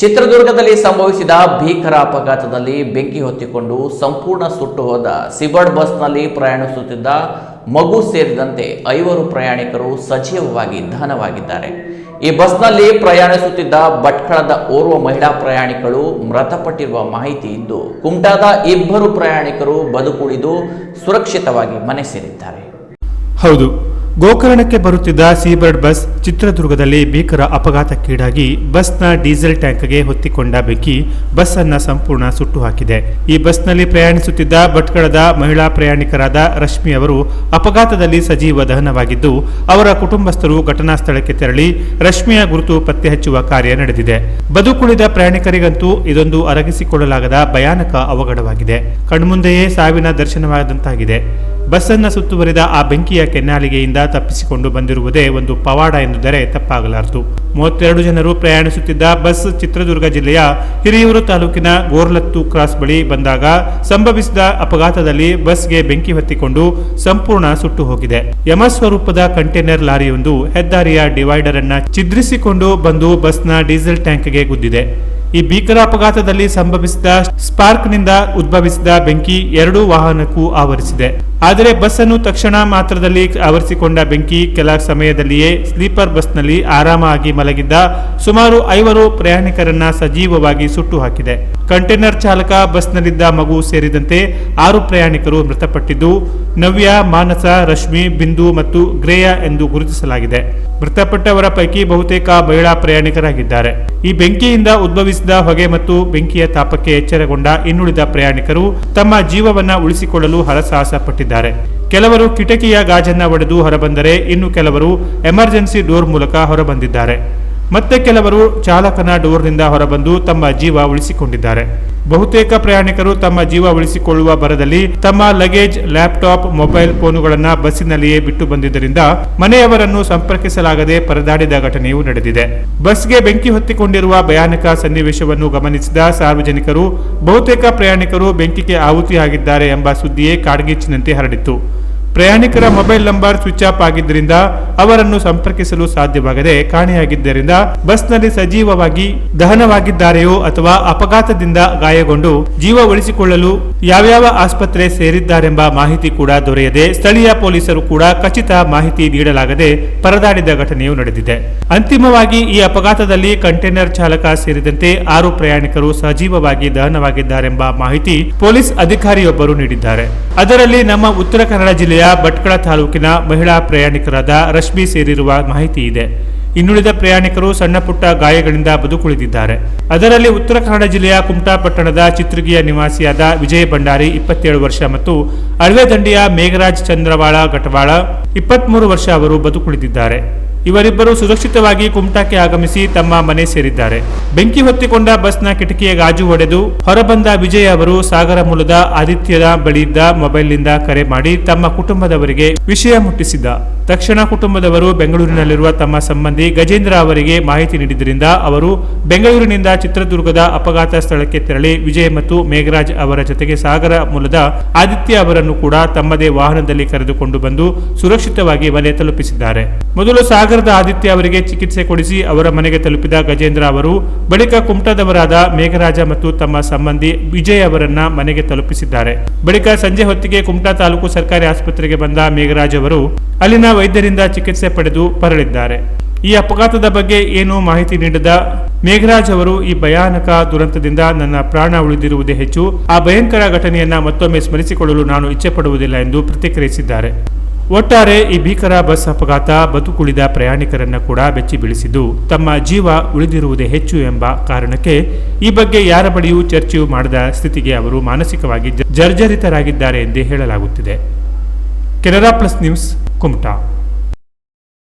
ಚಿತ್ರದುರ್ಗದಲ್ಲಿ ಸಂಭವಿಸಿದ ಭೀಕರ ಅಪಘಾತದಲ್ಲಿ ಬೆಂಕಿ ಹೊತ್ತಿಕೊಂಡು ಸಂಪೂರ್ಣ ಸುಟ್ಟು ಹೋದ ಸಿಬರ್ಡ್ ಬಸ್ನಲ್ಲಿ ಪ್ರಯಾಣಿಸುತ್ತಿದ್ದ ಮಗು ಸೇರಿದಂತೆ ಐವರು ಪ್ರಯಾಣಿಕರು ಸಜೀವವಾಗಿ ದಹನವಾಗಿದ್ದಾರೆ ಈ ಬಸ್ನಲ್ಲಿ ಪ್ರಯಾಣಿಸುತ್ತಿದ್ದ ಭಟ್ಕಳದ ಓರ್ವ ಮಹಿಳಾ ಪ್ರಯಾಣಿಕರು ಮೃತಪಟ್ಟಿರುವ ಮಾಹಿತಿ ಇದ್ದು ಕುಮಟಾದ ಇಬ್ಬರು ಪ್ರಯಾಣಿಕರು ಬದುಕುಳಿದು ಸುರಕ್ಷಿತವಾಗಿ ಮನೆ ಸೇರಿದ್ದಾರೆ. ಹೌದು. ಗೋಕರ್ಣಕ್ಕೆ ಬರುತ್ತಿದ್ದ ಸೀಬರ್ಡ್ ಬಸ್ ಚಿತ್ರದುರ್ಗದಲ್ಲಿ ಭೀಕರ ಅಪಘಾತಕ್ಕೀಡಾಗಿ ಬಸ್ನ ಡೀಸೆಲ್ ಟ್ಯಾಂಕ್ಗೆ ಹೊತ್ತಿಕೊಂಡ ಬೆಂಕಿ ಬಸ್ ಅನ್ನ ಸಂಪೂರ್ಣ ಸುಟ್ಟು ಹಾಕಿದೆ. ಈ ಬಸ್ನಲ್ಲಿ ಪ್ರಯಾಣಿಸುತ್ತಿದ್ದ ಭಟ್ಕಳದ ಮಹಿಳಾ ಪ್ರಯಾಣಿಕರಾದ ರಶ್ಮಿ ಅವರು ಅಪಘಾತದಲ್ಲಿ ಸಜೀವ ದಹನವಾಗಿದ್ದು, ಅವರ ಕುಟುಂಬಸ್ಥರು ಘಟನಾ ಸ್ಥಳಕ್ಕೆ ತೆರಳಿ ರಶ್ಮಿಯ ಗುರುತು ಪತ್ತೆ ಹಚ್ಚುವ ಕಾರ್ಯ ನಡೆದಿದೆ. ಬದುಕುಳಿದ ಪ್ರಯಾಣಿಕರಿಗಂತೂ ಇದೊಂದು ಅರಗಿಸಿಕೊಳ್ಳಲಾಗದ ಭಯಾನಕ ಅವಘಡವಾಗಿದೆ. ಕಣ್ಮುಂದೆಯೇ ಸಾವಿನ ದರ್ಶನವಾದಂತಾಗಿದೆ. ಬಸ್ ಅನ್ನ ಸುತ್ತುವರಿದ ಆ ಬೆಂಕಿಯ ಕೆನ್ನಾಲಿಗೆಯಿಂದ ತಪ್ಪಿಸಿಕೊಂಡು ಬಂದಿರುವುದೇ ಒಂದು ಪವಾಡ ಎಂದರೆ ತಪ್ಪಾಗಲಾರದು. ಮೂವತ್ತೆರಡು ಜನರು ಪ್ರಯಾಣಿಸುತ್ತಿದ್ದ ಬಸ್ ಚಿತ್ರದುರ್ಗ ಜಿಲ್ಲೆಯ ಹಿರಿಯೂರು ತಾಲೂಕಿನ ಗೋರ್ಲತ್ತು ಕ್ರಾಸ್ ಬಳಿ ಬಂದಾಗ ಸಂಭವಿಸಿದ ಅಪಘಾತದಲ್ಲಿ ಬಸ್ಗೆ ಬೆಂಕಿ ಹೊತ್ತಿಕೊಂಡು ಸಂಪೂರ್ಣ ಸುಟ್ಟು ಹೋಗಿದೆ. ಯಮಸ್ವರೂಪದ ಕಂಟೈನರ್ ಲಾರಿಯೊಂದು ಹೆದ್ದಾರಿಯ ಡಿವೈಡರ್ ಅನ್ನ ಚಿದ್ರಿಸಿಕೊಂಡು ಬಂದು ಬಸ್ನ ಡೀಸೆಲ್ ಟ್ಯಾಂಕ್ಗೆ ಗುದ್ದಿದೆ. ಈ ಭೀಕರ ಅಪಘಾತದಲ್ಲಿ ಸಂಭವಿಸಿದ ಸ್ಪಾರ್ಕ್ನಿಂದ ಉದ್ಭವಿಸಿದ ಬೆಂಕಿ ಎರಡೂ ವಾಹನಕ್ಕೂ ಆವರಿಸಿದೆ. ಆದರೆ ಬಸ್ ಅನ್ನು ತಕ್ಷಣ ಮಾತ್ರದಲ್ಲಿ ಆವರಿಸಿಕೊಂಡ ಬೆಂಕಿ ಕೆಲ ಸಮಯದಲ್ಲಿಯೇ ಸ್ಲೀಪರ್ ಬಸ್ನಲ್ಲಿ ಆರಾಮಾಗಿ ಮಲಗಿದ್ದ ಸುಮಾರು ಐವರು ಪ್ರಯಾಣಿಕರನ್ನ ಸಜೀವವಾಗಿ ಸುಟ್ಟು ಹಾಕಿದೆ. ಕಂಟೈನರ್ ಚಾಲಕ ಬಸ್ನಲ್ಲಿದ್ದ ಮಗು ಸೇರಿದಂತೆ ಆರು ಪ್ರಯಾಣಿಕರು ಮೃತಪಟ್ಟಿದ್ದು, ನವ್ಯ, ಮಾನಸ, ರಶ್ಮಿ, ಬಿಂದು ಮತ್ತು ಗ್ರೇಯ ಎಂದು ಗುರುತಿಸಲಾಗಿದೆ. ಮೃತಪಟ್ಟವರ ಪೈಕಿ ಬಹುತೇಕ ಮಹಿಳಾ ಪ್ರಯಾಣಿಕರಾಗಿದ್ದಾರೆ. ಈ ಬೆಂಕಿಯಿಂದ ಉದ್ಭವಿಸಿದ ಹೊಗೆ ಮತ್ತು ಬೆಂಕಿಯ ತಾಪಕ್ಕೆ ಎಚ್ಚರಗೊಂಡ ಇನ್ನುಳಿದ ಪ್ರಯಾಣಿಕರು ತಮ್ಮ ಜೀವವನ್ನ ಉಳಿಸಿಕೊಳ್ಳಲು ಹರಸಾಹಸ ಪಟ್ಟಿದ್ದಾರೆ ಕೆಲವರು ಕಿಟಕಿಯ ಗಾಜನ್ನ ಒಡೆದು ಹೊರಬಂದರೆ ಇನ್ನು ಕೆಲವರು ಎಮರ್ಜೆನ್ಸಿ ಡೋರ್ ಮೂಲಕ ಹೊರಬಂದಿದ್ದಾರೆ. ಮತ್ತೆ ಕೆಲವರು ಚಾಲಕನ ಡೋರ್ನಿಂದ ಹೊರಬಂದು ತಮ್ಮ ಜೀವ ಉಳಿಸಿಕೊಂಡಿದ್ದಾರೆ. ಬಹುತೇಕ ಪ್ರಯಾಣಿಕರು ತಮ್ಮ ಜೀವ ಉಳಿಸಿಕೊಳ್ಳುವ ಬರದಲ್ಲಿ ತಮ್ಮ ಲಗೇಜ್, ಲ್ಯಾಪ್ಟಾಪ್, ಮೊಬೈಲ್ ಫೋನುಗಳನ್ನು ಬಸ್ಸಿನಲ್ಲಿಯೇ ಬಿಟ್ಟು ಬಂದಿದ್ದರಿಂದ ಮನೆಯವರನ್ನು ಸಂಪರ್ಕಿಸಲಾಗದೆ ಪರದಾಡಿದ ಘಟನೆಯೂ ನಡೆದಿದೆ. ಬಸ್ಗೆ ಬೆಂಕಿ ಹೊತ್ತಿಕೊಂಡಿರುವ ಭಯಾನಕ ಸನ್ನಿವೇಶವನ್ನು ಗಮನಿಸಿದ ಸಾರ್ವಜನಿಕರು, ಬಹುತೇಕ ಪ್ರಯಾಣಿಕರು ಬೆಂಕಿಗೆ ಆಹುತಿಯಾಗಿದ್ದಾರೆ ಎಂಬ ಸುದ್ದಿಯೇ ಕಾಡ್ಗಿಚ್ಚಿನಂತೆ ಹರಡಿತ್ತು. ಪ್ರಯಾಣಿಕರ ಮೊಬೈಲ್ ನಂಬರ್ ಸ್ವಿಚ್ ಆಫ್ ಆಗಿದ್ದರಿಂದ ಅವರನ್ನು ಸಂಪರ್ಕಿಸಲು ಸಾಧ್ಯವಾಗದೆ ಕಾಣೆಯಾಗಿದ್ದರಿಂದ ಬಸ್ನಲ್ಲಿ ಸಜೀವವಾಗಿ ದಹನವಾಗಿದ್ದಾರೆಯೋ ಅಥವಾ ಅಪಘಾತದಿಂದ ಗಾಯಗೊಂಡು ಜೀವ ಉಳಿಸಿಕೊಳ್ಳಲು ಯಾವ್ಯಾವ ಆಸ್ಪತ್ರೆ ಸೇರಿದ್ದಾರೆಂಬ ಮಾಹಿತಿ ಕೂಡ ದೊರೆಯದೆ ಸ್ಥಳೀಯ ಪೊಲೀಸರು ಕೂಡ ಖಚಿತ ಮಾಹಿತಿ ನೀಡಲಾಗದೆ ಪರದಾಡಿದ ಘಟನೆಯೂ ನಡೆದಿದೆ. ಅಂತಿಮವಾಗಿ ಈ ಅಪಘಾತದಲ್ಲಿ ಕಂಟೈನರ್ ಚಾಲಕ ಸೇರಿದಂತೆ ಆರು ಪ್ರಯಾಣಿಕರು ಸಜೀವವಾಗಿ ದಹನವಾಗಿದ್ದಾರೆಂಬ ಮಾಹಿತಿ ಪೊಲೀಸ್ ಅಧಿಕಾರಿಯೊಬ್ಬರು ನೀಡಿದ್ದಾರೆ. ಅದರಲ್ಲಿ ನಮ್ಮ ಉತ್ತರ ಕನ್ನಡ ಜಿಲ್ಲೆಯ ಭಟ್ಕಳ ತಾಲೂಕಿನ ಮಹಿಳಾ ಪ್ರಯಾಣಿಕರಾದ ರಶ್ಮಿ ಸೇರಿರುವ ಮಾಹಿತಿ ಇದೆ. ಇನ್ನುಳಿದ ಪ್ರಯಾಣಿಕರು ಸಣ್ಣ ಪುಟ್ಟ ಗಾಯಗಳಿಂದ ಬದುಕುಳಿದಿದ್ದಾರೆ. ಅದರಲ್ಲಿ ಉತ್ತರ ಕನ್ನಡ ಜಿಲ್ಲೆಯ ಕುಮಟಾ ಪಟ್ಟಣದ ಚಿತ್ರಗಿಯ ನಿವಾಸಿಯಾದ ವಿಜಯ ಭಂಡಾರಿ ಇಪ್ಪತ್ತೇಳು ವರ್ಷ ಮತ್ತು ಅಳ್ವೆದಂಡಿಯ ಮೇಘರಾಜ್ ಚಂದ್ರವಾಳ ಘಟವಾಳ ಇಪ್ಪತ್ಮೂರು ವರ್ಷ ಅವರು ಬದುಕುಳಿದಿದ್ದಾರೆ. ಇವರಿಬ್ಬರು ಸುರಕ್ಷಿತವಾಗಿ ಕುಮಟಾಕ್ಕೆ ಆಗಮಿಸಿ ತಮ್ಮ ಮನೆ ಸೇರಿದ್ದಾರೆ. ಬೆಂಕಿ ಹೊತ್ತಿಕೊಂಡ ಬಸ್ನ ಕಿಟಕಿಯ ಗಾಜು ಒಡೆದು ಹೊರಬಂದ ವಿಜಯ್ ಅವರು ಸಾಗರ ಮೂಲದ ಆದಿತ್ಯದ ಬಳಿಯಿದ್ದ ಮೊಬೈಲ್ನಿಂದ ಕರೆ ಮಾಡಿ ತಮ್ಮ ಕುಟುಂಬದವರಿಗೆ ವಿಷಯ ಮುಟ್ಟಿಸಿದ್ದ. ತಕ್ಷಣ ಕುಟುಂಬದವರು ಬೆಂಗಳೂರಿನಲ್ಲಿರುವ ತಮ್ಮ ಸಂಬಂಧಿ ಗಜೇಂದ್ರ ಅವರಿಗೆ ಮಾಹಿತಿ ನೀಡಿದ್ದರಿಂದ ಅವರು ಬೆಂಗಳೂರಿನಿಂದ ಚಿತ್ರದುರ್ಗದ ಅಪಘಾತ ಸ್ಥಳಕ್ಕೆ ತೆರಳಿ ವಿಜಯ್ ಮತ್ತು ಮೇಘರಾಜ್ ಅವರ ಜೊತೆಗೆ ಸಾಗರ ಮೂಲದ ಆದಿತ್ಯ ಅವರನ್ನು ಕೂಡ ತಮ್ಮದೇ ವಾಹನದಲ್ಲಿ ಕರೆದುಕೊಂಡು ಬಂದು ಸುರಕ್ಷಿತವಾಗಿ ಮನೆ ತಲುಪಿಸಿದ್ದಾರೆ. ಮೊದಲು ಸಾಗರದ ಆದಿತ್ಯ ಅವರಿಗೆ ಚಿಕಿತ್ಸೆ ಕೊಡಿಸಿ ಅವರ ಮನೆಗೆ ತಲುಪಿದ ಗಜೇಂದ್ರ ಅವರು ಬಳಿಕ ಕುಮಟಾದವರಾದ ಮೇಘರಾಜ ಮತ್ತು ತಮ್ಮ ಸಂಬಂಧಿ ವಿಜಯ್ ಅವರನ್ನ ಮನೆಗೆ ತಲುಪಿಸಿದ್ದಾರೆ. ಬಳಿಕ ಸಂಜೆ ಹೊತ್ತಿಗೆ ಕುಮಟಾ ತಾಲೂಕು ಸರ್ಕಾರಿ ಆಸ್ಪತ್ರೆಗೆ ಬಂದ ಮೇಘರಾಜ್ ಅವರು ಅಲ್ಲಿನ ವೈದ್ಯರಿಂದ ಚಿಕಿತ್ಸೆ ಪಡೆದು ಪರಳಿದ್ದಾರೆ. ಈ ಅಪಘಾತದ ಬಗ್ಗೆ ಏನು ಮಾಹಿತಿ ನೀಡದ ಮೇಘರಾಜ್ ಅವರು ಈ ಭಯಾನಕ ದುರಂತದಿಂದ ನನ್ನ ಪ್ರಾಣ ಉಳಿದಿರುವುದೇ ಹೆಚ್ಚು. ಆ ಭಯಂಕರ ಘಟನೆಯನ್ನ ಮತ್ತೊಮ್ಮೆ ಸ್ಮರಿಸಿಕೊಳ್ಳಲು ನಾನು ಇಚ್ಛೆ ಪಡುವುದಿಲ್ಲ ಎಂದು ಪ್ರತಿಕ್ರಿಯಿಸಿದ್ದಾರೆ. ಒಟ್ಟಾರೆ ಈ ಭೀಕರ ಬಸ್ ಅಪಘಾತ ಬದುಕುಳಿದ ಪ್ರಯಾಣಿಕರನ್ನ ಕೂಡ ಬೆಚ್ಚಿ ಬೀಳಿಸಿದ್ದು, ತಮ್ಮ ಜೀವ ಉಳಿದಿರುವುದೇ ಹೆಚ್ಚು ಎಂಬ ಕಾರಣಕ್ಕೆ ಈ ಬಗ್ಗೆ ಯಾರ ಬಳಿಯೂ ಚರ್ಚೆಯೂ ಮಾಡದ ಸ್ಥಿತಿಗೆ ಅವರು ಮಾನಸಿಕವಾಗಿ ಜರ್ಜರಿತರಾಗಿದ್ದಾರೆ ಎಂದೇ ಹೇಳಲಾಗುತ್ತಿದೆ. Canara plus news, Kumta.